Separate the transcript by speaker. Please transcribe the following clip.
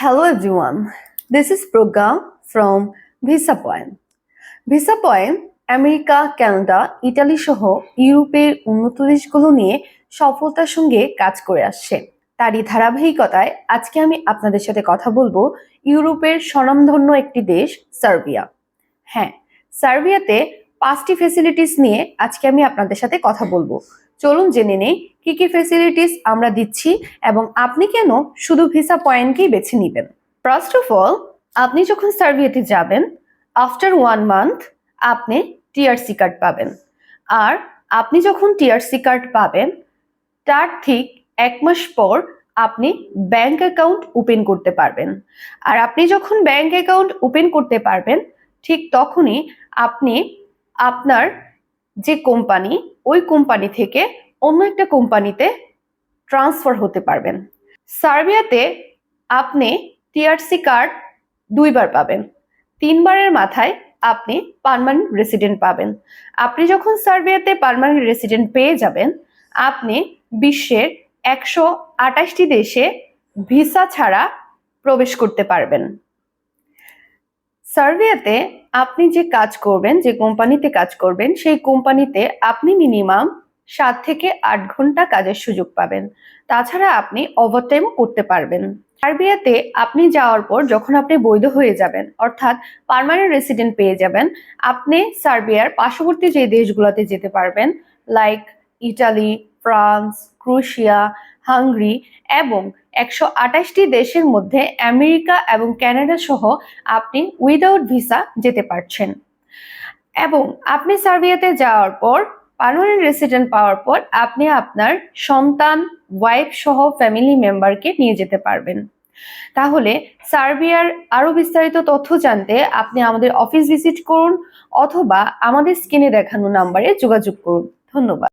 Speaker 1: Hello everyone, this is Progga from Visa Point. Visa Point America Canada Italy সহ ইউরোপের উন্নত দেশগুলো নিয়ে সফলতার সঙ্গে কাজ করে আসছে। তারই ধারাবাহিকতায় আজকে আমি আপনাদের সাথে কথা বলব ইউরোপের স্বনামধন্য একটি দেশ সার্বিয়া। হ্যাঁ সার্বিয়াতে পাঁচটি ফেসিলিটিস নিয়ে আজকে আমি আপনাদের সাথে কথা বলব। চলুন জেনে নেই কি কি ফেসিলিটিস আমরা দিচ্ছি এবং আপনি কেন শুধু ভিসা পয়েন্টকেই বেছে নেবেন। ফার্স্ট অফ অল আপনি যখন সার্বিয়াতে যাবেন আফটার ওয়ান মান্থ আপনি টিআরসি কার্ড পাবেন। আর আপনি যখন টিআরসি কার্ড পাবেন, তার ঠিক এক মাস পর আপনি ব্যাংক অ্যাকাউন্ট ওপেন করতে পারবেন। আর আপনি যখন ব্যাংক অ্যাকাউন্ট ওপেন করতে পারবেন, ঠিক তখনই আপনি আপনার যে কোম্পানি ওই কোম্পানি থেকে অন্য একটা কোম্পানিতে ট্রান্সফার হতে পারবেন। সার্বিয়াতে আপনি টিআরসি কার্ড দুইবার পাবেন। তিনবারের মাথায় আপনি পার্মানেন্ট রেসিডেন্ট পাবেন। আপনি যখন সার্বিয়াতে পার্মানেন্ট রেসিডেন্ট পেয়ে যাবেন, আপনি বিশ্বের একশো আটাশটি দেশে ভিসা ছাড়া প্রবেশ করতে পারবেন। সার্বিয়াতে আপনি যে কাজ করবেন, যে কোম্পানিতে কাজ করবেন, সেই কোম্পানিতে আপনি মিনিমাম সাত থেকে আট ঘণ্টা কাজের সুযোগ পাবেন। তাছাড়া আপনি ওভারটাইমও করতে পারবেন। সার্বিয়াতে আপনি যাওয়ার পর যখন আপনি বৈধ হয়ে যাবেন, অর্থাৎ পার্মানেন্ট রেসিডেন্ট পেয়ে যাবেন, আপনি সার্বিয়ার পার্শ্ববর্তী যে দেশগুলোতে যেতে পারবেন like Italy France Croatia Hungary এবং একশো আঠাশটি দেশের মধ্যে আমেরিকা এবং কানাডা সহ আপনি উইদাউট ভিসা যেতে পারছেন। এবং আপনি সার্বিয়াতে যাওয়ার পর, পার্মানেন্ট রেসিডেন্ট পাওয়ার পর আপনি আপনার সন্তান ওয়াইফ সহ ফ্যামিলি মেম্বারকে নিয়ে যেতে পারবেন। তাহলে সার্বিয়ার আরও বিস্তারিত তথ্য জানতে আপনি আমাদের অফিস ভিজিট করুন অথবা আমাদের স্ক্রিনে দেখানো নাম্বারে যোগাযোগ করুন। ধন্যবাদ।